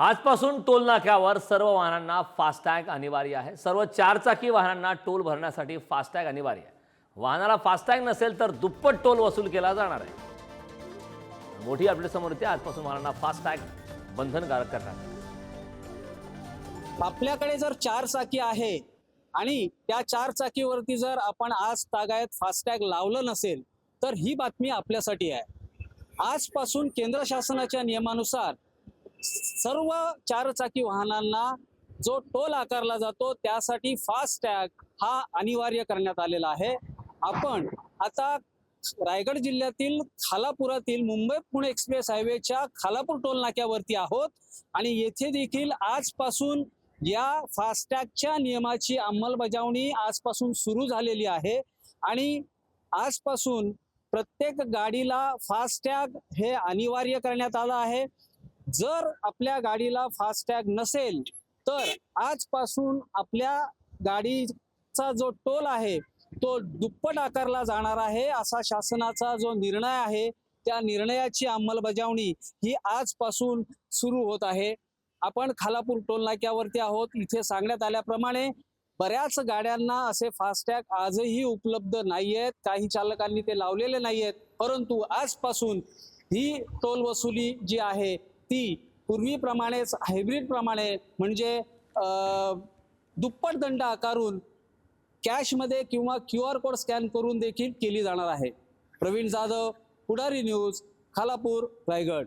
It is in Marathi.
आजपासून टोल नाक्यावर सर्व वाहनांना फास्टॅग अनिवार्य आहे. सर्व चारचाकी वाहनांना टोल भरण्यासाठी फास्टॅग अनिवार्य आहे. वाहनाला फास्टॅग नसेल तर दुप्पट टोल वसूल केला जाणार आहे. मोठी अपडेट समोर येते. आजपासून वाहनांना फास्टॅग बंधनकारक करणार आपल्याकडे जर चार चाकी आहे आणि त्या चार चाकीवरती जर आपण आज तागायत फास्टॅग लावलं नसेल तर ही बातमी आपल्यासाठी आहे. आजपासून केंद्र शासनाच्या नियमानुसार सर्व चारचाकी वाहनांना जो टोल आकारला जातो त्यासाठी फास्टॅग हा अनिवार्य करण्यात आलेला आहे. आपण आता रायगड जिल्ह्यातील खालापुरातील मुंबई पुणे एक्सप्रेस हायवेच्या खालापूर टोल नाक्यावरती आहोत आणि येथे देखील आजपासून या फास्टॅगच्या नियमाची अंमलबजावणी आजपासून सुरू झालेली आहे. आणि आजपासून प्रत्येक गाडीला फास्टॅग हे अनिवार्य करण्यात आलं आहे. जर आपल्या गाडीला फास्टॅग नसेल तर आजपासून आपल्या गाडीचा जो टोल आहे तो दुप्पट आकारला जाणार आहे असा शासनाचा जो निर्णय आहे त्या निर्णयाची अंमलबजावणी ही आजपासून सुरू होत आहे. आपण खालापूर टोल नाक्यावरती आहोत. इथे सांगण्यात आल्याप्रमाणे बऱ्याच गाड्यांना असे फास्टॅग आजही उपलब्ध नाही आहेत काही चालकांनी ते लावलेले नाही आहेत परंतु आजपासून ही टोल वसुली जी आहे ती पूर्वीप्रमाणेच हायब्रिडप्रमाणे म्हणजे दुप्पट दंड आकारून कॅशमध्ये किंवा क्यू आर कोड स्कॅन करून देखील केली जाणार आहे. प्रवीण जाधव पुढारी न्यूज खालापूर रायगड.